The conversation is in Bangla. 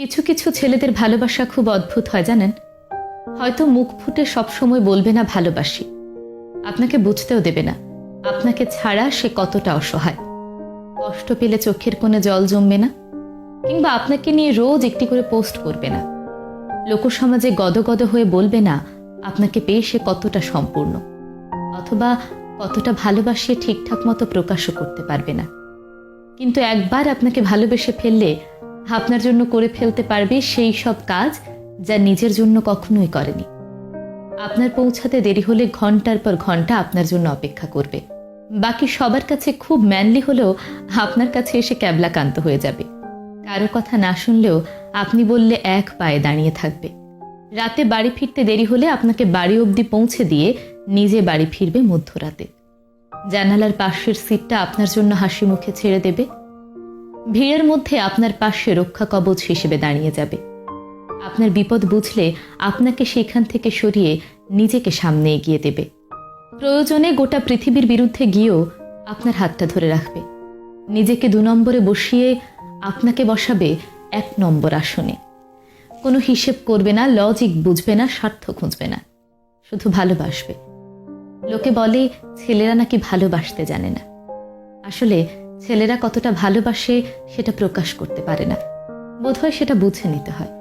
কিছু কিছু ছেলেদের ভালোবাসা খুব অদ্ভুত হয়, জানেন? হয়তো মুখ ফুটে সবসময় বলবে না ভালোবাসি। আপনাকে বুঝতেও দেবে না, আপনাকে ছাড়া সে কতটা অসহায়। কষ্ট পেলে চোখের কোণে জল জমবে না, কিংবা আপনাকে নিয়ে রোজ একটি করে পোস্ট করবে না। লোকসমাজে গদগদ হয়ে বলবে না, আপনাকে পেয়ে সে কতটা সম্পূর্ণ। অথবা কতটা ভালোবাসিয়ে ঠিকঠাক মতো প্রকাশও করতে পারবে না। কিন্তু একবার আপনাকে ভালোবেসে ফেললে আপনার জন্য করে ফেলতে পারবে সেই সব কাজ যা নিজের জন্য কখনোই করেনি। আপনার পৌঁছাতে দেরি হলে ঘণ্টার পর ঘণ্টা আপনার জন্য অপেক্ষা করবে। বাকি সবার কাছে খুব ম্যানলি হলেও আপনার কাছে এসে ক্যাবলাকান্ত হয়ে যাবে। কারও কথা না শুনলেও আপনি বললে এক পায়ে দাঁড়িয়ে থাকবে। রাতে বাড়ি ফিরতে দেরি হলে আপনাকে বাড়ি অবধি পৌঁছে দিয়ে নিজে বাড়ি ফিরবে মধ্যরাতে। জানালার পাশের সিটটা আপনার জন্য হাসি মুখে ছেড়ে দেবে। ভিড়ের মধ্যে আপনার পাশে রক্ষা কবচ হিসেবে দাঁড়িয়ে যাবে। আপনার বিপদ বুঝলে আপনাকে সেখান থেকে সরিয়ে নিজেকে সামনে এগিয়ে দেবে। প্রয়োজনে গোটা পৃথিবীর বিরুদ্ধে গিয়েও আপনার হাতটা ধরে রাখবে। নিজেকে দু নম্বরে বসিয়ে আপনাকে বসাবে এক নম্বর আসনে। কোনো হিসেব করবে না লজিক বুঝবে না, স্বার্থ খুঁজবে না। শুধু ভালোবাসবে। লোকে বলে, ছেলেরা নাকি ভালোবাসতে জানে না। আসলে ছেলেরা কতটা ভালোবাসে সেটা প্রকাশ করতে পারে না। বোধহয় সেটা বুঝে নিতে হয়।